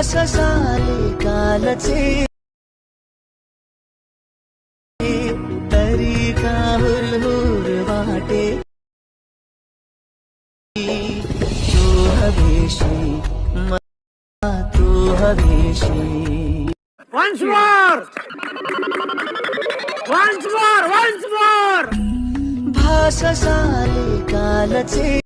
कालचे तरी का हुरहुर वाटे तू हवेशी तू हवेशी Once more! Once more! Once more! भास साले कालचे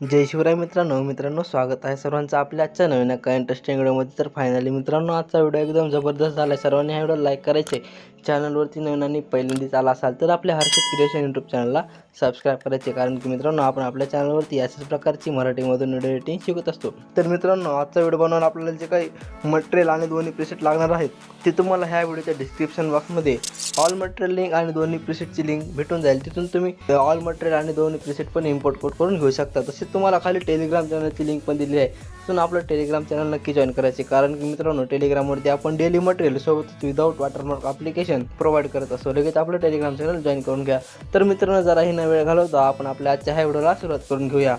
जय शिवराय मित्रांनो मित्रांनो स्वागत आहे सर्वांचं आपल्या आजच्या नवीन एका इंटरेस्टिंग व्हिडिओमध्ये तर फायनली मित्रांनो आजचा व्हिडिओ एकदम जबरदस्त झाला आहे सर्वांनी हा व्हिडिओ लाईक करायचे. चॅनलवरती नवीन आणि पहिल्यांदाच आला असाल तर आपल्या हर्षद क्रिएशन यूट्यूब चॅनलला सबस्क्राईब करायचे कारण की मित्रांनो आपण आपल्या चॅनलवरती अशाच प्रकारची मराठीमधून व्हिडिओ एडिटिंग शिकत असतो. तर मित्रांनो आजचा व्हिडिओ बनवून आपल्याला जे काही मटेरियल आणि दोन्ही प्रिसेट लागणार आहेत ते तुम्हाला ह्या व्हिडिओच्या डिस्क्रिप्शन बॉक्समध्ये ऑल मटेरियल लिंक आणि दोन्ही प्रिसेटची लिंक भेटून जाईल. तिथून तुम्ही ऑल मटेरियल आणि दोन्ही प्रिसेट पण इम्पोर्ट कोट करून घेऊ शकता. तसेच तुम्हाला खाली टेलिग्राम चॅनलची लिंक पण दिली आहे. तिथून आपलं टेलिग्राम चॅनल नक्की जॉईन करायचे. कारण की मित्रांनो टेलिग्रामवरती आपण डेली मटेरियल सोबतच विदाऊट वॉटरमार्क अप्लिकेशन प्रोव्हाइड करत असतो लगेच आपलं टेलिग्राम चॅनल जॉईन करून घ्या. तर मित्रांनो जराही न वेळ घालवता आपण आपल्या आजच्या ह्या व्हिडिओला सुरुवात करून घेऊया.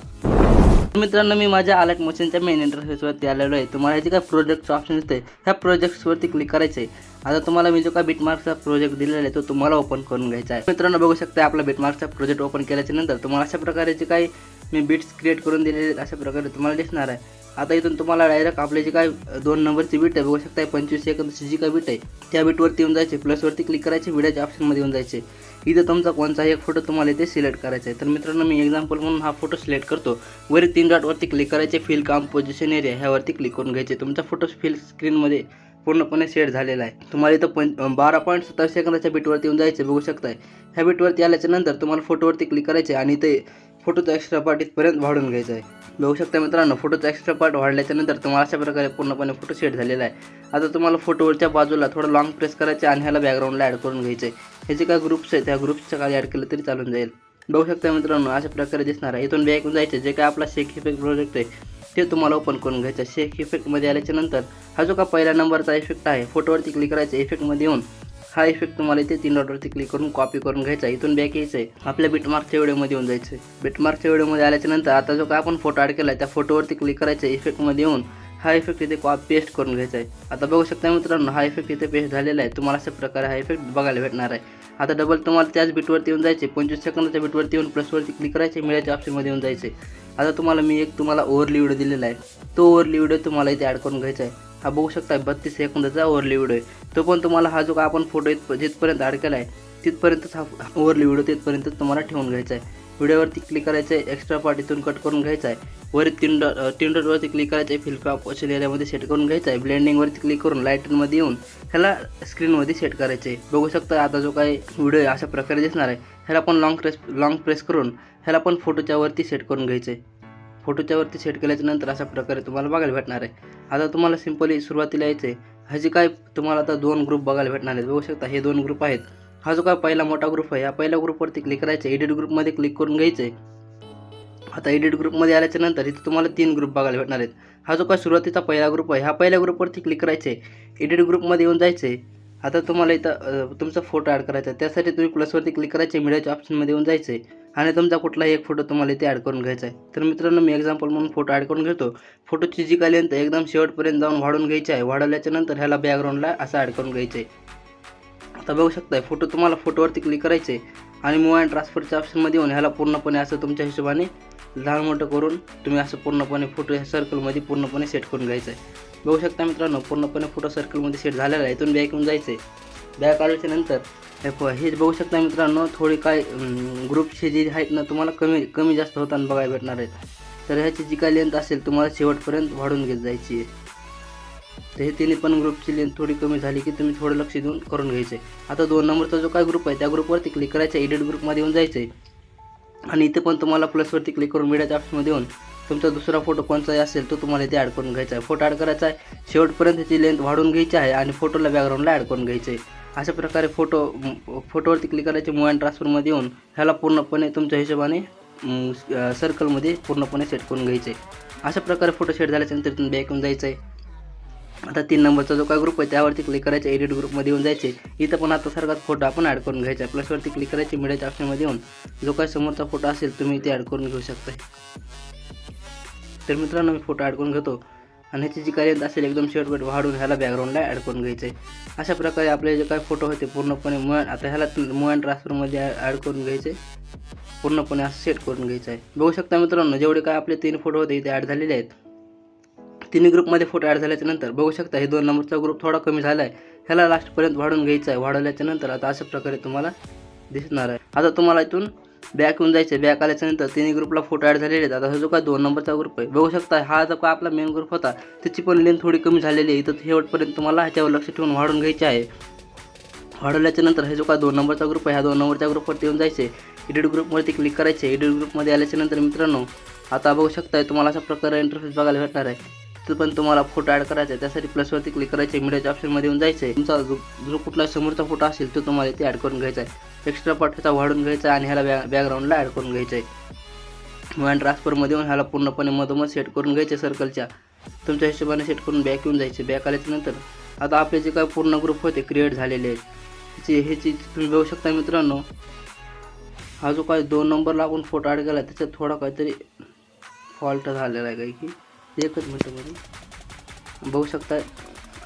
मित्रांनो मी माझ्या अलर्ट मोशनच्या मेन इंटरफेसवरती आलेलो आहे. तुम्हाला जे काय प्रोजेक्टचं ऑप्शन येते ह्या प्रोजेक्ट्सवरती क्लिक करायचं आहे. आता तुम्हाला मी जो काय बिटमार्कचा प्रोजेक्ट दिलेला आहे तो तुम्हाला ओपन करून घ्यायचा आहे. मित्रांनो बघू शकता आपला बिटमार्कचा प्रोजेक्ट ओपन केल्याच्यानंतर तुम्हाला अशा प्रकारचे काही मी बिट्स क्रिएट करून दिलेले अशा प्रकारे तुम्हाला दिसणार आहे. आता इथून तुम्हाला डायरेक्ट आपले जे काय दोन नंबरची बीट आहे बघू शकता पंचवीस सेकंदची जी काय बीट आहे त्या बीटवरती येऊन जायचे. प्लसवरती क्लिक करायचे व्हिडिओच्या ऑप्शनमध्ये येऊन जायचे. इथं तुमचा कोणताही एक फोटो तुम्हाला इथे सिलेक्ट करायचा आहे. तर मित्रांनो मी एक्झाम्पल म्हणून हा फोटो सिलेक्ट करतो. वरी तीन डॉटवरती क्लिक करायचे फिल कॉम्पोजिशन एरिया ह्यावरती क्लिक करून घ्यायचे. तुमचा फोटो फिल स्क्रीनमध्ये पूर्णपणे सेट झालेला आहे. तुम्हाला इथं पं बारा पॉईंट सत्तर सेकंदाच्या बीटवरती येऊन जायचे बघू शकताय. ह्या बीटवरती आल्याच्यानंतर तुम्हाला फोटोवरती क्लिक करायचे आणि ते फोटोचा एक्स्ट्रा पार्ट इथपर्यंत वाढून घ्यायचा आहे. बघू शकता मित्रांनो फोटोचा एक्स्ट्रा पार्ट वाढल्याच्यानंतर तुम्हाला अशा प्रकारे पूर्णपणे फोटो सेट झालेला आहे. आता तुम्हाला फोटोवरच्या बाजूला थोडं लॉंग प्रेस करायचे आणि ह्याला बॅकग्राऊंडला ॲड करून घ्यायचं आहे. हे जे काय ग्रुप्स आहेत त्या ग्रुप्सच्या खाली ॲड केलं तरी चालून जाईल. बघू शकता मित्रांनो अशा प्रकारे दिसणार आहे. इथून बॅकून जायचे जे काय आपला शेक इफेक्ट प्रोजेक्ट आहे ते तुम्हाला ओपन करून घ्यायचं शेक इफेक्टमध्ये आल्याच्यानंतर हा जो का पहिल्या नंबरचा इफेक्ट आहे फोटोवरती क्लिक करायचा इफेक्टमध्ये येऊन हा इफेक्ट तुम्हाला इथे तीन डॉटवरती क्लिक करून कॉपी करून घ्यायचा आहे. इथून बॅक यायचं आहे आपल्या बिटमार्कच्या व्हिडिओमध्ये येऊन जायचं आहे बिटमार्कच्या व्हिडिओमध्ये आल्याच्यानंतर आता जो काय आपण फोटो ॲड केला आहे त्या फोटोवरती क्लिक करायचं आहे इफेक्टमध्ये येऊन हा इफेक्ट इथे कॉप पेस्ट करून घ्यायचा आहे आता बघू शकता मित्रांनो हा इफेक्ट इथे पेस्ट झालेला आहे. तुम्हाला अशा प्रकारे हा इफेक्ट बघायला भेटणार आहे. आता डबल तुम्हाला त्याच बीटवरती येऊन जायचे पंचवीस सेकंदाच्या बीटवरती येऊन प्लसवरती क्लिक करायचे मिळायच्या ऑप्शनमध्ये येऊन जायचे आता तुम्हाला मी एक तुम्हाला ओव्हरली व्हिडिओ दिलेला आहे. तो ओव्हरली व्हिडिओ तुम्हाला इथे ॲड करून घ्यायचा आहे. हा बघू शकता बत्तीस सेकंदाचा ओव्हरली व्हिडिओ आहे. तो पण तुम्हाला हा जो का आपण फोटो इथ जिथपर्यंत ॲड केला आहे तिथपर्यंतच हा ओव्हरली व्हिडिओ तिथपर्यंत तुम्हाला ठेवून घ्यायचा आहे व्हिडिओवरती क्लिक करायचं आहे एक्स्ट्रा पार्ट इथून कट करून घ्यायचा आहे वर तीन डॉ तीन डॉटवरती क्लिक करायचं आहे फिल्प ऑप्शन एरियामध्ये सेट करून घ्यायचं आहे ब्लेंडिंगवरती क्लिक करून लाईटमध्ये येऊन ह्याला स्क्रीनमध्ये सेट करायचं आहे बघू शकता आता जो काही व्हिडिओ आहे अशा प्रकारे दिसणार आहे. ह्याला पण लॉंग प्रेस लॉंग प्रेस करून ह्याला पण फोटोच्या वरती सेट करून घ्यायचं आहे फोटोच्यावरती सेट केल्याच्यानंतर अशा प्रकारे तुम्हाला बघायला भेटणार आहे. आता तुम्हाला सिम्पली सुरुवातीला यायचं आहे ह्याचे काय तुम्हाला आता दोन ग्रुप बघायला भेटणार आहेत बघू शकता हे दोन ग्रुप आहेत. हा जो काय पहिला मोठा ग्रुप आहे या पहिल्या ग्रुपवरती क्लिक करायचं एडिट ग्रुपमध्ये क्लिक करून घ्यायचं आहे आता एडिट ग्रुपमध्ये आल्याच्यानंतर इथे तुम्हाला तीन ग्रुप बघायला भेटणार आहेत. हा जो काय सुरुवातीचा पहिला ग्रुप आहे ह्या पहिल्या ग्रुपवरती क्लिक करायचं आहे एडिट ग्रुपमध्ये येऊन जायचं आहे आता तुम्हाला इथं तुमचा फोटो ॲड करायचा आहे. त्यासाठी तुम्ही प्लसवरती क्लिक करायचे मीडियाच्या ऑप्शनमध्ये येऊन जायचं. आहे आणि तुमचा कुठलाही एक फोटो तुम्हाला इथे ॲड करून घ्यायचा आहे. तर मित्रांनो मी एक्झाम्पल म्हणून फोटो ॲड करून घेतो. फोटोची जी काय नंतर एकदम शेवटपर्यंत जाऊन वाढवून घ्यायची आहे. वाढवल्याच्या नंतर ह्याला बॅकग्राऊंडला असं ॲड करून घ्यायचं. आहे आता बघू शकताय फोटो तुम्हाला फोटोवरती क्लिक करायचे. आणि मूव अँड ट्रान्सफरच्या ऑप्शनमध्ये येऊन ह्याला पूर्णपणे असं तुमच्या हिशोबाने लहान मोठं करून तुम्ही असं पूर्णपणे फोटो ह्या सर्कलमध्ये पूर्णपणे सेट करून घ्यायचं आहे. बघू शकता मित्रांनो पूर्णपणे फोटो सर्कलमध्ये सेट झालेला आहे. इथून बॅक येऊन जायचं आहे बॅक आल्याच्यानंतर हे बघू शकता मित्रांनो थोडी काय ग्रुपचे जे आहेत ना तुम्हाला कमी कमी जास्त होताना बघायला भेटणार आहेत. तर ह्याची जी काय लेंथ असेल तुम्हाला शेवटपर्यंत वाढून घेत जायची आहे. तर हे तिन्ही पण ग्रुपची लेंथ थोडी कमी झाली की तुम्ही थोडं लक्ष देऊन करून घ्यायचं आहे आता दोन नंबरचा जो काय ग्रुप आहे त्या ग्रुपवरती क्लिक करायचं एडिट ग्रुपमध्ये येऊन जायचं आहे आणि इथे पण तुम्हाला प्लसवरती क्लिक करून मीडियाच्या ऑप्शनमध्ये येऊन तुमचा दुसरा फोटो कोणताही असेल तो तुम्हाला इथे ॲड करून घ्यायचा आहे. फोटो ॲड करायचा आहे. शेवटपर्यंत त्याची लेंथ वाढवून घ्यायची आहे आणि फोटोला बॅकग्राऊंडला ॲड करून घ्यायचं आहे. अशा प्रकारे फोटो फोटोवरती क्लिक करायचे मूव अँड ट्रान्सफरमध्ये येऊन ह्याला पूर्णपणे तुमच्या हिशोबाने सर्कलमध्ये पूर्णपणे सेट करून घ्यायचे आहे. अशा प्रकारे फोटो सेट झाल्याच्यानंतर तुम्ही बॅक येऊन जायचं आहे. आता तीन नंबरचा जो काय ग्रुप आहे त्यावरती क्लिक करायचं एडिट ग्रुपमध्ये येऊन जायचे इथं पण आता सारखाच फोटो आपण ॲड करून घ्यायचा प्लसवरती क्लिक करायचे मीडियाच्या ऑप्शनमध्ये येऊन जो काय समोरचा फोटो असेल तुम्ही ते ॲड करून घेऊ शकता तर मित्रांनो मी फोटो ॲड करून घेतो. आणि ह्याची जी कार्यंत असेल एकदम शेवटपर्यंत वाढून ह्याला बॅकग्राऊंडला ॲड करून घ्यायचं आहे अशा प्रकारे आपले जे काय फोटो होते पूर्णपणे मुळ आता ह्याला मूव ट्रान्सफरमध्ये ॲड करून घ्यायचे पूर्णपणे असं सेट करून घ्यायचं आहे बघू शकता मित्रांनो जेवढे काय आपले तीन फोटो होते इथे ॲड झालेले आहेत. तिन्ही ग्रुपमध्ये फोटो ॲड झाल्याच्यानंतर बघू शकता हे दोन नंबरचा ग्रुप थोडा कमी झाला आहे ह्याला लास्टपर्यंत वाढून घ्यायचा आहे वाढवल्याच्या नंतर आता अशा प्रकारे तुम्हाला दिसणार आहे. आता तुम्हाला इथून बॅक येऊन जायचं. बॅक आल्याच्यानंतर तिन्ही ग्रुपला फोटो ॲड झालेले आहेत. आता हा जो काय दोन नंबरचा ग्रुप आहे बघू शकता हा जो काय आपला मेन ग्रुप होता त्याची पण लेंथ थोडी कमी झालेली आहे. इथं शेवटपर्यंत तुम्हाला ह्याच्यावर लक्ष ठेवून वाढून घ्यायचे आहे. वाढवल्याच्या नंतर हे जो काय दोन नंबरचा ग्रुप आहे ह्या दोन नंबरच्या ग्रुपवरती येऊन जायचे. एडिट ग्रुपवरती क्लिक करायचे. एडिट ग्रुपमध्ये आल्याच्यानंतर मित्रांनो आता बघू शकताय तुम्हाला अशा प्रकारे इंटरफेस बघायला भेटणार आहे. तिथं पण तुम्हाला फोटो ॲड करायचा आहे त्यासाठी प्लसवरती क्लिक करायचे मीडियाच्या ऑप्शनमध्ये येऊन जायचं आहे तुमचा जो जो कुठला समोरचा फोटो असेल तो तुम्हाला इथे ॲड करून घ्यायचा आहे. एक्स्ट्रा पार्ट वाढून घ्यायचा आहे आणि ह्याला बॅ बॅकग्राऊंडला ॲड करून घ्यायचं आहे. मॅन ट्रान्सफरमध्ये येऊन ह्याला पूर्णपणे मधोमध सेट करून घ्यायचे सर्कलच्या तुमच्या हिशोबाने सेट करून बॅक येऊन जायचे बॅक आल्याच्यानंतर. आता आपले जे काय पूर्ण ग्रुप होते क्रिएट झालेले आहेत. ह्याची ह्याची तुम्ही बघू शकता मित्रांनो हा जो काय दोन नंबरला आपण फोटो ॲड केला त्याच्यात थोडा काहीतरी फॉल्ट झालेला आहे काही. की एकच मिनटामध्ये बघू शकता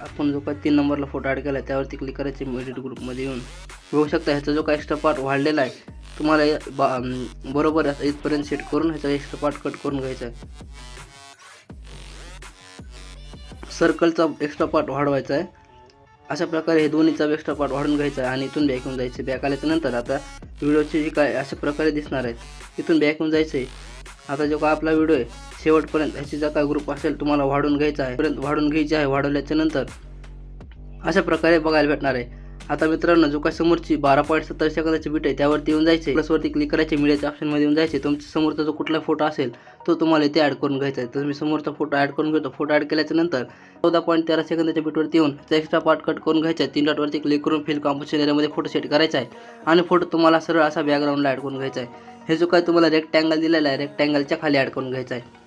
आपण जो काय तीन नंबरला फोटो ॲड केला त्यावरती क्लिक करायचे एडिट ग्रुपमध्ये येऊन. बघू शकता ह्याचा जो काय एक्स्ट्रा पार्ट वाढलेला आहे तुम्हाला बा- बरोबर इथपर्यंत सेट करून ह्याचा एक्स्ट्रा पार्ट कट करून घ्यायचा आहे. सर्कलचा एक्स्ट्रा पार्ट वाढवायचा आहे. अशा प्रकारे हे दोन्हीचा एक्स्ट्रा पार्ट वाढून घ्यायचा आहे आणि इथून बॅक येऊन जायचे बॅक आल्याच्यानंतर आता व्हिडिओचे जे काय अशा प्रकारे दिसणार आहेत इथून बॅक येऊन जायचं आता जो काय आपला व्हिडिओ आहे शेवटपर्यंत ह्याची जो काय ग्रुप असेल तुम्हाला वाढून घ्यायचा आहे पर्यंत वाढून घ्यायची आहे वाढवल्याच्या नंतर अशा प्रकारे बघायला भेटणार आहे. आता मित्रांनो जो काय समोरची बारा पॉईंट सत्तर सेकंदाची बीट आहे त्यावरती येऊन जायचे. प्लसवरती क्लिक करायचे मीडियाच्या ऑप्शनमध्ये येऊन जायचे. तुमच्या समोरचा जो कुठला फोटो असेल तो तुम्हाला इथे ॲड करून घ्यायचा आहे. तर मी समोरचा फोटो ॲड करून घेतो. फोटो ॲड केल्याच्यानंतर चौदा पॉईंट तेरा सेकंदाच्या बीटवरती येऊन एक्स्ट्रा पार्ट कट करून घ्यायचा आहे. तीन डॉटवरती क्लिक करून फिल कॉम्पोशन एरियामध्ये फोटो सेट करायचा आहे. आणि फोटो तुम्हाला सरळ असा बॅकग्राऊंडला ॲड करून घ्यायचा आहे. हे जो काय तुम्हाला रेक्टँगल दिलेला आहे रेक्टँगलच्या खाली ॲड करून घ्यायचा आहे.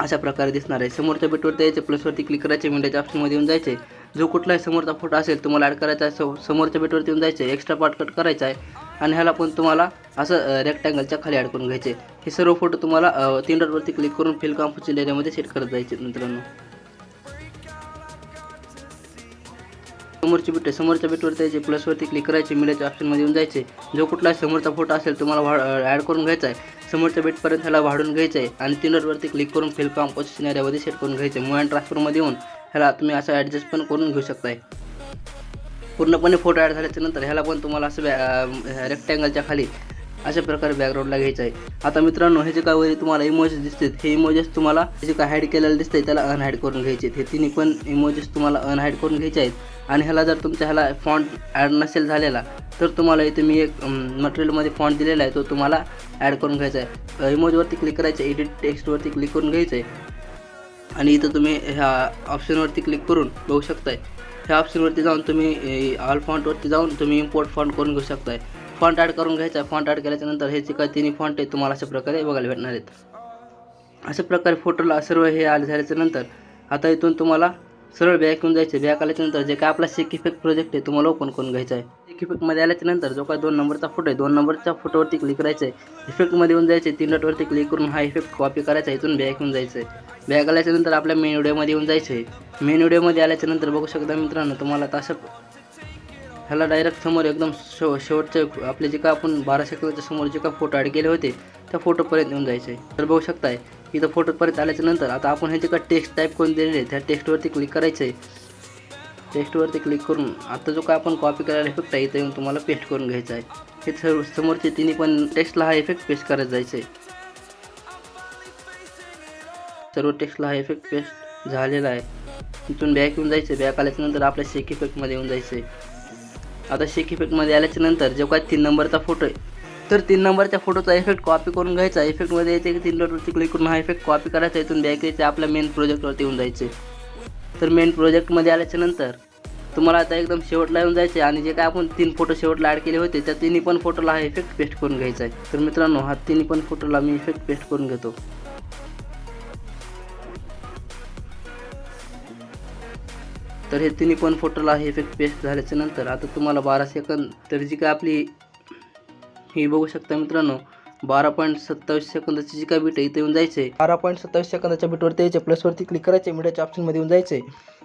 अशा प्रकारे दिसणार आहे. समोरच्या बेटवरती यायचे प्लसवरती क्लिक करायचे मीडियाच्या ऑप्शनमध्ये येऊन जायचे. जो कुठलाही समोरचा फोटो असेल तुम्हाला ॲड करायचा आहे. सो- समोरच्या बेटवरती येऊन जायचे एक्स्ट्रा पार्ट कट करायचा आहे. आणि ह्याला पण तुम्हाला असं रेक्टँगलच्या खाली ॲड करून घ्यायचे. हे सर्व फोटो तुम्हाला तीन डॉटवरती क्लिक करून फिल कॉम्पोजिशन एरियामध्ये सेट करत जायचे मित्रांनो. समोरची बिट समोरच्या बिटवरती यायचे प्लसवरती क्लिक करायचे मीडियाच्या ऑप्शनमध्ये येऊन जायचे. जो कुठला समोरचा फोटो असेल तुम्हाला वाढ ॲड करून घ्यायचा आहे. समोरच्या बेटपर्यंत ह्याला वाढून घ्यायचं आहे आणि तीन डॉटवरती क्लिक करून फिल कॉम्पोजिशन एरियामध्ये सेट करून घ्यायचं आहे ट्रान्सफरमध्ये येऊन ह्याला तुम्ही असं ॲडजस्ट पण करून घेऊ शकताय. पूर्णपणे फोटो ॲड झाल्याच्यानंतर ह्याला पण तुम्हाला असं रेक्टँगलच्या खाली अशा प्रकारे बॅकग्राऊंडला घ्यायचं आहे. आता मित्रांनो हे जे काय वरी तुम्हाला इमोजेस दिसतात हे इमोजेस तुम्हाला हे जे काय हाईड केलेलं दिसतंय त्याला अनहाईड करून घ्यायचे हे तिन्ही पण इमोजेस तुम्हाला अनहाईड करून घ्यायचे आहेत. आणि ह्याला जर तुमच्या ह्याला फॉन्ट ॲड नसेल झालेला तर तुम्हाला इथे मी एक मटेरियलमध्ये फॉन्ट दिलेला आहे तो तुम्हाला ॲड करून घ्यायचा आहे. इमोजवरती क्लिक करायचं एडिट टेक्स्टवरती क्लिक करून घ्यायचं आहे. आणि इथं तुम्ही ह्या ऑप्शनवरती क्लिक करून बघू शकताय. ह्या ऑप्शनवरती जाऊन तुम्ही ऑल फॉन्टवरती जाऊन तुम्ही इम्पोर्ट फॉन्ट करून घेऊ शकताय. फॉन्ट ॲड करून घ्यायचा. आहे फॉन्ट ॲड केल्याच्यानंतर हे जे काय तिन्ही फॉन्ट आहे तुम्हाला अशा प्रकारे बघायला भेटणार आहेत. अशा प्रकारे फोटोला सर्व हे आले झाल्याच्यानंतर आता इथून तुम्हाला सरळ बॅक येऊन जायचे. बॅक आल्याच्यानंतर जे काय आपला शेक इफेक्ट प्रोजेक्ट आहे तुम्हाला ओपन करून घ्यायचा आहे. शेक इफेक्टमध्ये आल्याच्यानंतर जो काय दोन नंबरचा फोटो आहे दोन नंबरच्या फोटोवरती क्लिक करायचं आहे इफेक्टमध्ये येऊन जायचे तीन डॉटवरती क्लिक करून हा इफेक्ट कॉपी करायचा आहे इथून बॅक येऊन जायचं आहे बॅक आल्याच्यानंतर आपल्या मेन व्हिडिओमध्ये येऊन जायचं आहे मेन व्हिडिओमध्ये आल्याच्यानंतर बघू शकता मित्रांनो तुम्हाला तसं ह्याला डायरेक्ट समोर एकदम शेव शेवटचे आपले जे का आपण बारा किलोच्या समोर जे का फोटो ॲड केले होते त्या फोटोपर्यंत येऊन जायचे. तर बघू शकताय इथं फोटोपर्यंत आल्याच्यानंतर आता आपण हे जे का टेक्स्ट टाईप करून दिलेले आहे त्या टेक्स्टवरती क्लिक करायचं आहे टेक्स्टवरती क्लिक करून आता जो काय आपण कॉपी करायला इफेक्ट आहे इथं येऊन तुम्हाला पेस्ट करून घ्यायचा आहे. हे सर्व समोरचे तिन्ही पण टेक्स्टला हा इफेक्ट पेस्ट करत जायचं. आहे सर्व टेक्स्टला हा इफेक्ट पेस्ट झालेला आहे. तिथून बॅक येऊन जायचं. बॅक आल्याच्यानंतर आपल्या शेक इफेक्टमध्ये येऊन जायचं. आहे आता शेक इफेक्टमध्ये आल्याच्यानंतर जो काय तीन नंबरचा फोटो आहे तर तीन नंबरच्या फोटोचा इफेक्ट कॉपी करून घ्यायचा. इफेक्टमध्ये यायचे की तीन डॉटवरती क्लिक करून हा इफेक्ट कॉपी करायचा. इथून बॅक यायचं आपल्या मेन प्रोजेक्टवरती येऊन जायचे. तर मेन प्रोजेक्टमध्ये आल्याच्यानंतर तुम्हाला आता एकदम शेवटला येऊन जायचे आणि जे काय आपण तीन फोटो शेवटला ॲड केले होते त्या तिन्ही पण फोटोला हा इफेक्ट पेस्ट करून घ्यायचा आहे. तर मित्रांनो हा तिन्ही पण फोटोला मी इफेक्ट पेस्ट करून घेतो. तर हे तिन्ही पण फोटोला हे इफेक्ट पेस्ट झाल्याच्यानंतर आता तुम्हाला बारा सेकंद तर जी काय आपली ही बघू शकता मित्रांनो बारा पॉईंट सत्तावीस सेकंदाची जी काय बीट आहे इथे येऊन जायचे बारा पॉईंट सत्तावीस सेकंदाच्या बीटवरती यायचे प्लसवरती क्लिक करायचे मीडियाच्या ऑप्शनमध्ये येऊन जायचे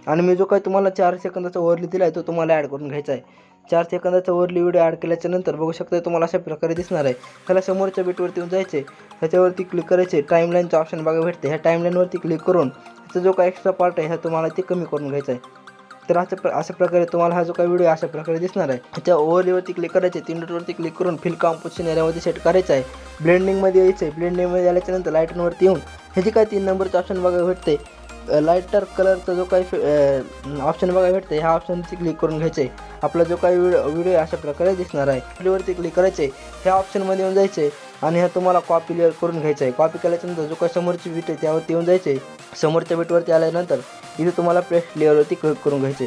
आणि मी जो काही तुम्हाला चार सेकंदाचा ओव्हरली दिला आहे तो तुम्हाला ॲड करून घ्यायचा आहे. चार सेकंदाचा ओव्हरली व्हिडिओ ॲड केल्याच्यानंतर बघू शकता तुम्हाला अशा प्रकारे दिसणार आहे. त्याला समोरच्या बीटवरती येऊन जायचे त्याच्यावरती क्लिक करायचे टाईमलाईनचं ऑप्शन बघा भेटते ह्या टाईमलाईनवरती क्लिक करून त्याचा जो काही एक्स्ट्रा पार्ट आहे ह्या तुम्हाला ते कमी करून घ्यायचा आहे. तर अशा प्र अशा प्रकारे तुम्हाला हा जो काही व्हिडिओ अशा प्रकारे दिसणार आहे. त्याच्या ओव्हरलीवरती क्लिक करायचे तीन डॉटवरती क्लिक करून फिल कॉम्पोजिशन एरियामध्ये सेट करायचं आहे. ब्लेंडिंगमध्ये यायचं आहे. ब्लेंडिंगमध्ये आल्याच्यानंतर लाईटनवरती येऊन जे काय तीन नंबरचं ऑप्शन बघायला भेटते लाईटर कलरचा जो काही ऑप्शन बघायला भेटते ह्या ऑप्शनवरती क्लिक करून घ्यायचे. आहे आपला जो काही व्हिडिओ व्हिडिओ अशा प्रकारे दिसणार आहे. व्हिडिओवरती क्लिक करायचे ह्या ऑप्शनमध्ये येऊन जायचे आणि ह्या तुम्हाला कॉपी करून घ्यायचं आहे. कॉपी केल्याच्यानंतर जो काही समोरची बीट आहे त्यावरती येऊन जायचे. समोरच्या बीटवरती आल्यानंतर इथे तुम्हाला पेस्ट लेअरवरती क्लिक करून घ्यायचे.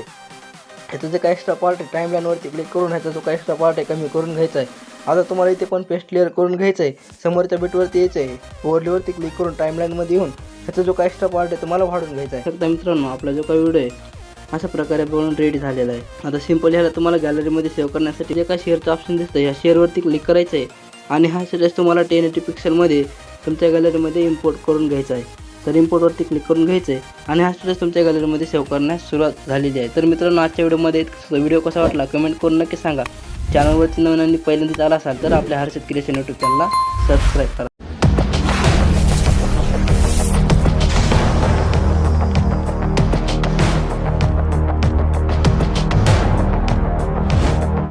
ह्याचं जे काही एक्स्ट्रा पार्ट आहे टाईमलाईनवरती क्लिक करून ह्याचा जो काही एक्स्ट्रा पार्ट आहे कमी करून घ्यायचा आहे. आता तुम्हाला इथे पण पेस्ट क्लिअर करून घ्यायचं आहे. समोरच्या बीटवरती यायचं आहे. ओवरलीवरती क्लिक करून टाईमलाईनमध्ये येऊन ह्याचा जो काही एक्स्ट्रा पार्ट आहे तुम्हाला वाढून घ्यायचा आहे. फक्त मित्रांनो आपला जो काही व्हिडिओ आहे अशा प्रकारे बनवून रेडी झालेला आहे. आता सिंपल ह्याला तुम्हाला गॅलरीमध्ये सेव्ह करण्यासाठी जे काय शेअरचं ऑप्शन दिसतं ह्या शेअरवरती क्लिक करायचं आहे. आणि हा सिरियस तुम्हाला टेन एटी पिक्सलमध्ये तुमच्या गॅलरीमध्ये इम्पोर्ट करून घ्यायचा आहे. तर इम्पोर्टवरती क्लिक करून घ्यायचं आहे आणि हा स्टेटस तुमच्या गॅलरीमध्ये सेव्ह करण्यास सुरुवात झालेली आहे. तर मित्रांनो आजच्या व्हिडिओमध्ये व्हिडिओ कसा वाटला कमेंट करून नक्की सांगा. चॅनलवरती नवीन आणि पहिल्यांदाच आला असाल तर आपल्या हर्षद क्रिएशन यूट्यूब चॅनलला सबस्क्राईब करा.